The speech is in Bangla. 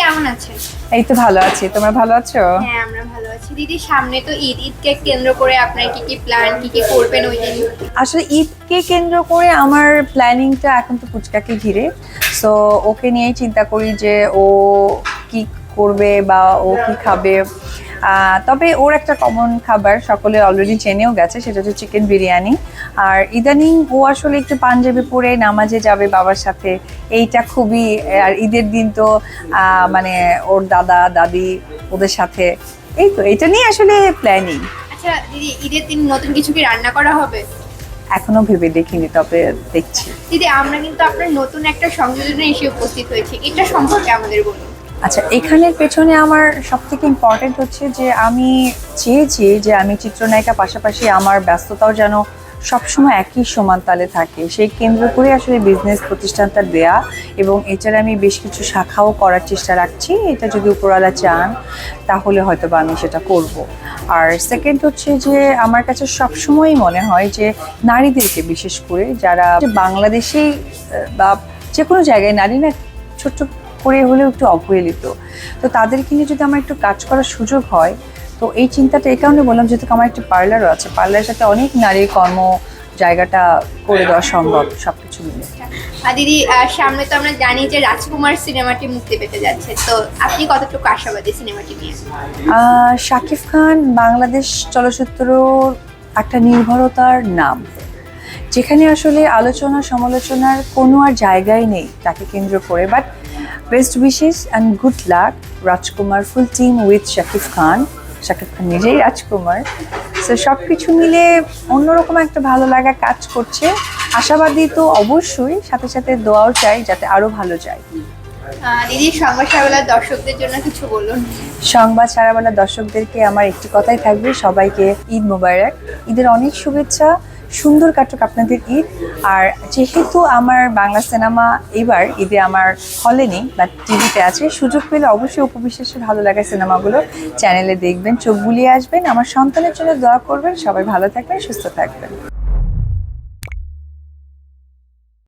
কেমন আছে? এই তো ভালো আছি। তোমরা ভালো আছো? হ্যাঁ আমরা ভালো আছি। দিদি সামনে তো ঈদ ঈদকে কেন্দ্র করে আপনার কি কি প্ল্যান কি কি করবেন ওই দিন? আসলে ঈদকে কেন্দ্র করে আমার প্ল্যানিংটা এখন তো পুচকাকে ঘিরে। সো ওকে নিয়েই চিন্তা করি যে ও কি করবে বা ও কি খাবে। তবে ওর একটা কমন খাবার সকলে অলরেডি চেনেও গেছে সেটা হচ্ছে চিকেন বিরিয়ানি। আর ইদানিং ও আসলে একটু পাঞ্জাবি পরে নামাজে যাবে বাবার সাথে। এইটা খুবই আর ঈদের দিন তো মানে ওর দাদা দাদি ওদের সাথে। এই তো এটা নিয়ে আসলে প্ল্যানিং আচ্ছা দিদি ঈদের দিন নতুন কিছু কি রান্না করা হবে? এখনও ভেবে দেখিনি তবে দেখছি। দিদি আমরা কিন্তু আপনার নতুন একটা সংযোজনে এসে উপস্থিত হয়েছি। এটা সম্পর্কে আমাদের বলুন। আচ্ছা এখানের পেছনে আমার সব থেকে ইম্পর্টেন্ট হচ্ছে যে আমি চেয়েছি যে আমি চিত্রনায়িকা পাশাপাশি আমার ব্যস্ততাও যেন সবসময় একই সমান তালে থাকে। সেই কেন্দ্র করে আসলে বিজনেস প্রতিষ্ঠানটা দেয়া এবং এছাড়া আমি বেশ কিছু শাখাও করার চেষ্টা রাখছি। এটা যদি উপরওয়ালা চান, তাহলে হয়তো বা আমি সেটা করব। আর সেকেন্ড হচ্ছে যে আমার কাছে সবসময়ই মনে হয় যে নারীদেরকে বিশেষ করে যারা বাংলাদেশেই বা যে কোনো জায়গায় নারী না, ছোট্ট করে হলেও একটু অবহেলিত। তো তাদেরকে নিয়ে যদি আমার একটু কাজ করার সুযোগ হয় তো এই চিন্তাটা এই কারণে বললাম যেহেতু আমার একটি পার্লারও আছে পার্লারের সাথে অনেক নারী কর্ম জায়গাটা করে দেওয়া সম্ভব সব কিছু মিলে। আর দিদি সামনে তো আমরা জানি যে রাজকুমার সিনেমাটি মুক্তি পেতে যাচ্ছে তো আপনি কতটুকু আশাবাদী সিনেমাটি নিয়ে? শাকিব খান বাংলাদেশ চলচ্চিত্র একটা নির্ভরতার নাম। যেখানে আসলে আলোচনা, সমালোচনার কোনো আর জায়গাই নেই তাকে কেন্দ্র করে। But best wishes and good luck Rajkumar full team with Shakib Khan Shakib Khan নিজেই রাজকুমার। সো সব কিছু মিলে অন্যরকম একটা ভালো লাগা কাজ করছে। আশাবাদী তো অবশ্যই, সাথে সাথে দোয়াও চাই যাতে আরও ভালো যায়। দিদি, সংবাদ সাবেলার দর্শকদের জন্য কিছু বলুন। সংবাদ সারাবেলা দর্শকদেরকে আমার একটি কথাই থাকবে, সবাইকে ঈদ মোবারক। ঈদের অনেক শুভেচ্ছা, সুন্দর কাটুক আপনাদের ঈদ। আর যেহেতু আমার বাংলা সিনেমা এবার ঈদে আমার হলে নেই, বা টিভিতে আছে, সুযোগ পেলে অবশ্যই উপবিশ্বাসে ভালো লাগা সিনেমাগুলো চ্যানেলে দেখবেন, চোখ বুলিয়ে আসবেন। আমার সন্তানের জন্য দোয়া করবেন, সবাই ভালো থাকবেন, সুস্থ থাকবেন।